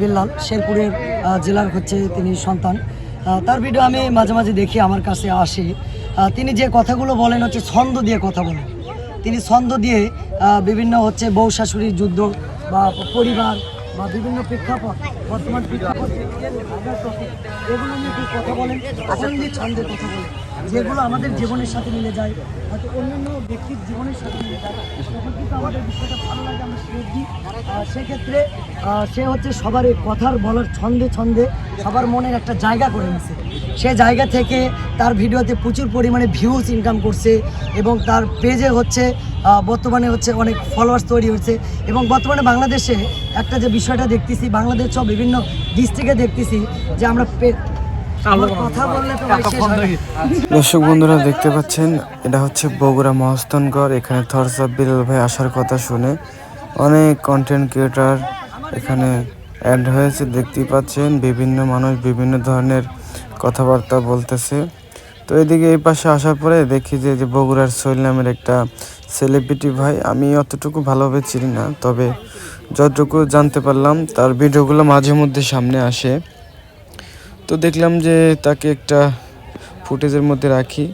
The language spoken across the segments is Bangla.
বিল্লাল শেরপুরের জেলার হচ্ছে তিনি সন্তান। তার ভিডিও আমি মাঝে মাঝে দেখি, আমার কাছে আসে। তিনি যে কথাগুলো বলেন, হচ্ছে ছন্দ দিয়ে কথা বলেন। তিনি ছন্দ দিয়ে বিভিন্ন হচ্ছে বউ শাশুড়ির যুদ্ধ বা পরিবার বা বিভিন্ন প্রেক্ষাপট, বর্তমান প্রেক্ষাপট এগুলো নিয়ে কথা বলেন কথা বলেন। যেগুলো আমাদের জীবনের সাথে মিলে যায়, হয়তো অন্যান্য ব্যক্তির জীবনের সাথে মিলে যায়। তখন কিন্তু আমাদের বিষয়টা ভালো লাগে, আমরা সুযোগ দিই। সেক্ষেত্রে সে হচ্ছে সবার এই কথার বলার ছন্দে ছন্দে সবার মনের একটা জায়গা করে নিছে। সে জায়গা থেকে তার ভিডিওতে প্রচুর পরিমাণে ভিউজ ইনকাম করছে এবং তার পেজে হচ্ছে বর্তমানে হচ্ছে অনেক ফলোয়ার্স তৈরি হচ্ছে এবং বর্তমানে বাংলাদেশে একটা যে বিষয়টা দেখতেছি, বাংলাদেশ সব বিভিন্ন ডিস্ট্রিক্টে দেখতেছি যে আমরা দর্শক বন্ধুরা, দেখতে পাচ্ছেন, এটা হচ্ছে বগুড়া মহস্তানগড় এখানে থরসাব বিলাল ভাই আসার কথা শুনে অনেক কন্টেন্ট ক্রিয়েটার এখানে অ্যাড হয়েছে। দেখতেই পাচ্ছেন, বিভিন্ন মানুষ বিভিন্ন ধরনের কথাবার্তা বলতেছে। তো এদিকে এই পাশে আসার পরে দেখি যে যে বগুড়ার সোহেল নামের একটা সেলিব্রিটি ভাই, আমি অতটুকু ভালোভাবে চিনি না, তবে যতটুকু জানতে পারলাম, তার ভিডিওগুলো মাঝে মধ্যে সামনে আসে। তো দেখলাম যে তাকে একটা ফুটেজের মধ্যে রাখি।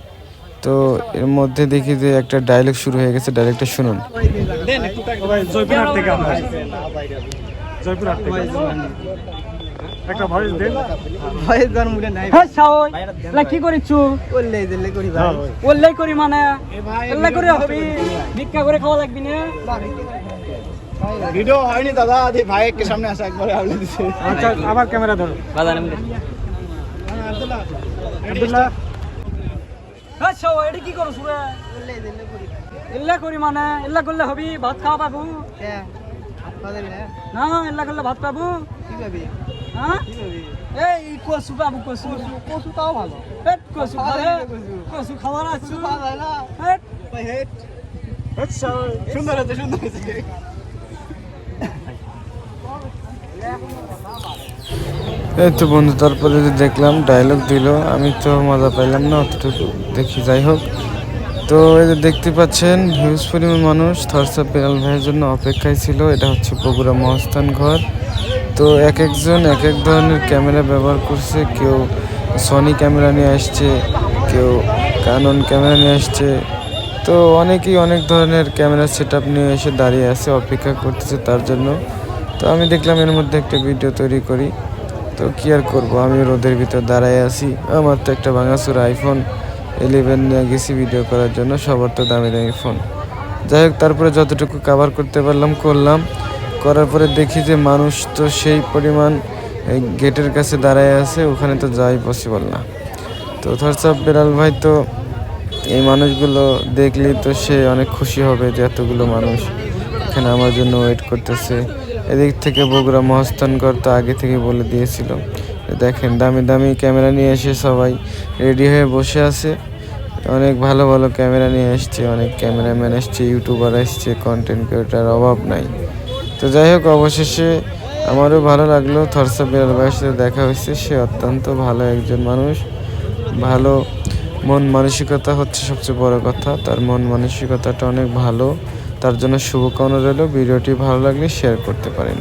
তো এর মধ্যে দেখি যে একটা ডায়লগ শুরু হয়ে গেছে ডায়লগটা শুনুন। জয়পুরহাট থেকে আমরা জয়পুরহাট থেকে একটা ভয়েস দেন সাওই লা কি করিছু ওল্লাই করি মানে করে হবি ভিক্ষা করে খাওয়া লাগবি না ভিডিও হয়নি দাদা সামনে আসা একবারে আচ্ছা আবার ক্যামেরা ধরো। আব্দুল্লাহ। হ্যাঁ এটা কি করছ রে এল্লা করি মানে এল্লা করলে হবি ভাত খাওয়া পাবো। না। এল্লা করলে ভাত পাবো। হ্যাঁ? এই কসু পাবো কসু কসু তাও ভালো। পেট কসু খাবে কসু খাওয়ার আছো। পেট আচ্ছা সুন্দর আছে সুন্দর আছে এই তো বন্ধু, তারপরে যে দেখলাম ডায়লগ দিল, আমি তো মজা পাইলাম না, অতটুকু দেখি, যাই হোক। তো এই যে দেখতে পাচ্ছেন হিউজ পরিমাণ মানুষ থরসাব বিড়াল ভাইয়ের জন্য অপেক্ষায় ছিল, এটা হচ্ছে বগুড়া মহস্থান ঘর। তো এক একজন, এক এক ধরনের ক্যামেরা ব্যবহার করছে, কেউ সনি ক্যামেরা নিয়ে আসছে, কেউ কানন ক্যামেরা নিয়ে আসছে। তো অনেকেই অনেক ধরনের ক্যামেরা সেট নিয়ে এসে দাঁড়িয়ে আছে, অপেক্ষা করতেছে তার জন্য। তো আমি দেখলাম এর মধ্যে একটা ভিডিও তৈরি করি। তো কি আর করব? আমি রোদের ভিতর দাঁড়ায় আছি। আমার তো একটা ভাঙাচুর আইফোন ইলেভেন নিয়ে গেছি ভিডিও করার জন্য। সবার তো দামি দামি ফোন যাই হোক, তারপরে যতটুকু কাভার করতে পারলাম, করলাম। করার পরে দেখি যে মানুষ তো সেই পরিমাণ গেটের কাছে দাঁড়ায় আছে, ওখানে তো যাই পসিবল না। তো থরসাব বেলাল ভাই তো, এই মানুষগুলো দেখলেই তো সে অনেক খুশি হবে যে এতগুলো মানুষ এখানে আমার জন্য ওয়েট করতেছে। এদিক থেকে বগুড়া মহস্তানগড় তো আগে থেকে বলে দিয়েছিল দেখেন, দামি দামি ক্যামেরা নিয়ে এসে সবাই রেডি হয়ে বসে আছে। অনেক ভালো ভালো ক্যামেরা নিয়ে এসছে, অনেক ক্যামেরাম্যান এসছে, ইউটিউবার এসছে কন্টেন্ট ক্রিয়েটার অভাব নাই। তো যাই হোক, অবশেষে আমারও ভালো লাগল। থরসা বিড়াল ভাইয়ের সাথে দেখা হয়েছে, সে অত্যন্ত ভালো একজন মানুষ। ভালো মন মানসিকতা হচ্ছে সবচেয়ে বড় কথা, তার মন মানসিকতাটা অনেক ভালো। তার জন্য শুভকামনা রইল। ভিডিওটি ভালো লাগলে শেয়ার করতে পারেন।